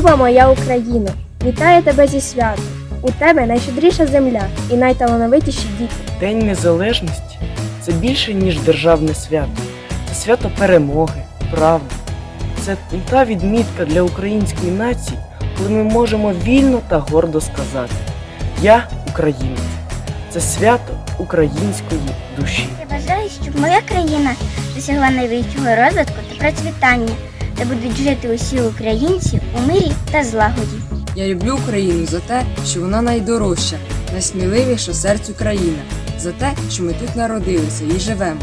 Люба моя Україно, вітаю тебе зі святом. У тебе найщедріша земля і найталановитіші діти. День Незалежності це більше, ніж державне свято. Це свято перемоги, правди. Це та відмітка для української нації, коли ми можемо вільно та гордо сказати Я українець. Це свято української душі. Я бажаю, щоб моя країна досягла найвищого розвитку та процвітання, де будуть жити усі українці у мирі та злагоді. Я люблю Україну за те, що вона найдорожча, найсміливіша серцю країна, за те, що ми тут народилися і живемо.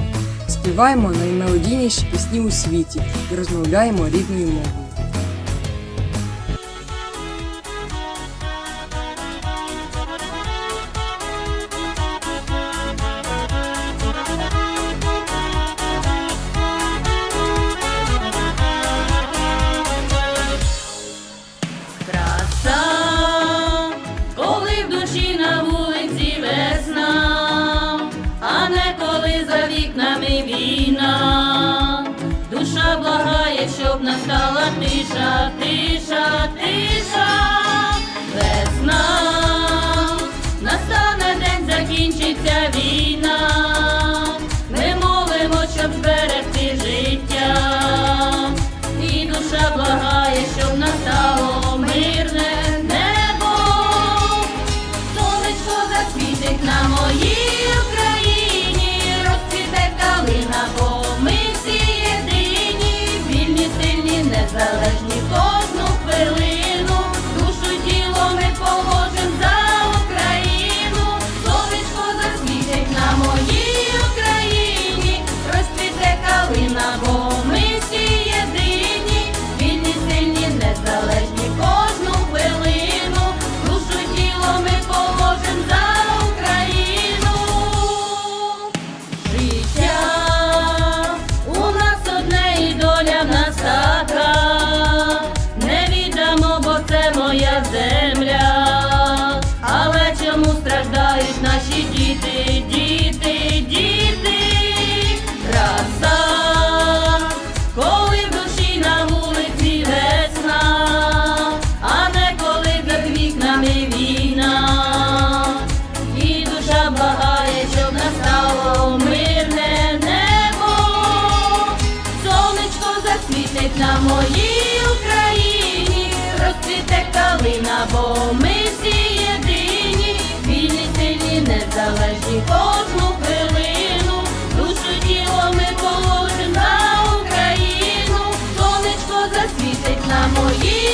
Співаємо наймелодійніші пісні у світі і розмовляємо рідною мовою. Настала тиша, тиша, тиша, весна, настане день, закінчиться війна. Бо ми всі єдині, вільні, сильні, незалежні кожну хвилину. Душу тіло ми положимо за Україну. Сонечко засвітить на моїй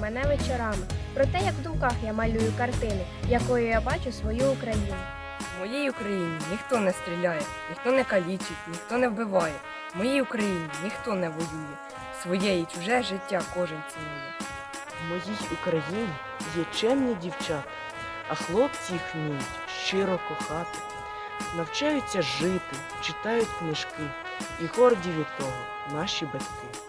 мене вечорами, про те, як в думках я малюю картини, якою я бачу свою Україну. В моїй Україні ніхто не стріляє, ніхто не калічить, ніхто не вбиває. В моїй Україні ніхто не воює. Своє і чуже життя кожен цінує. В моїй Україні є чемні дівчата, а хлопці їх вміють щиро кохати. Навчаються жити, читають книжки і горді від того наші батьки.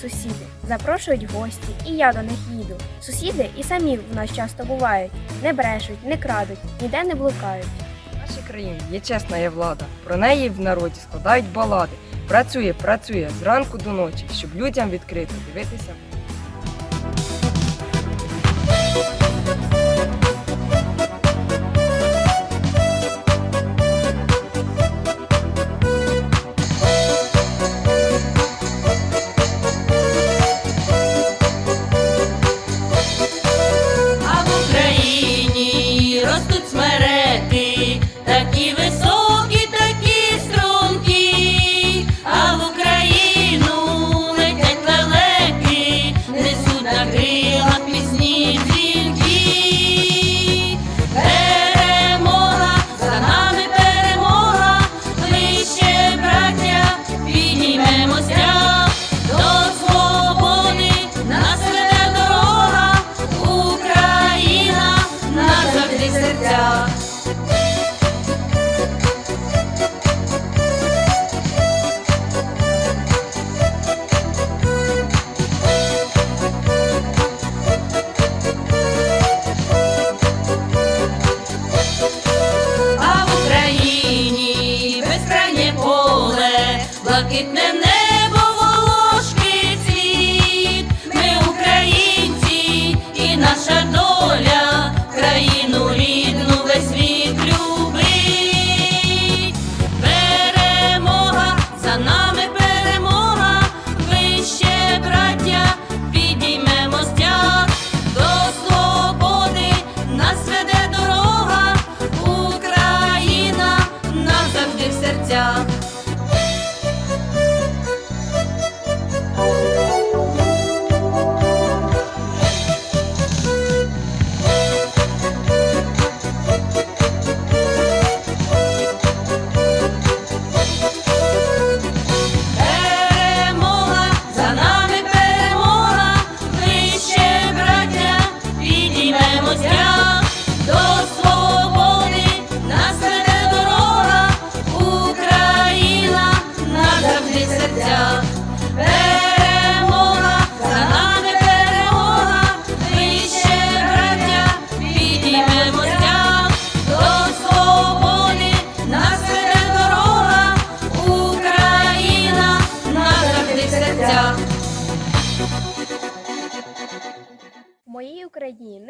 сусіди. Запрошують гості, і я до них їду. Сусіди і самі в нас часто бувають. Не брешуть, не крадуть, ніде не блукають. В нашій країні є чесна є влада. Про неї в народі складають балади. Працює, працює зранку до ночі, щоб людям відкрито дивитися.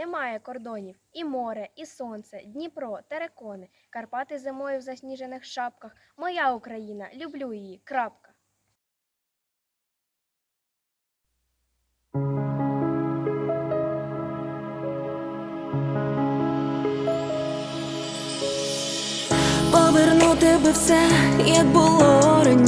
Немає кордонів. І море, і сонце, Дніпро, терекони, Карпати зимою в засніжених шапках. Моя Україна, люблю її. Крапка. Повернути би все, як було раніше.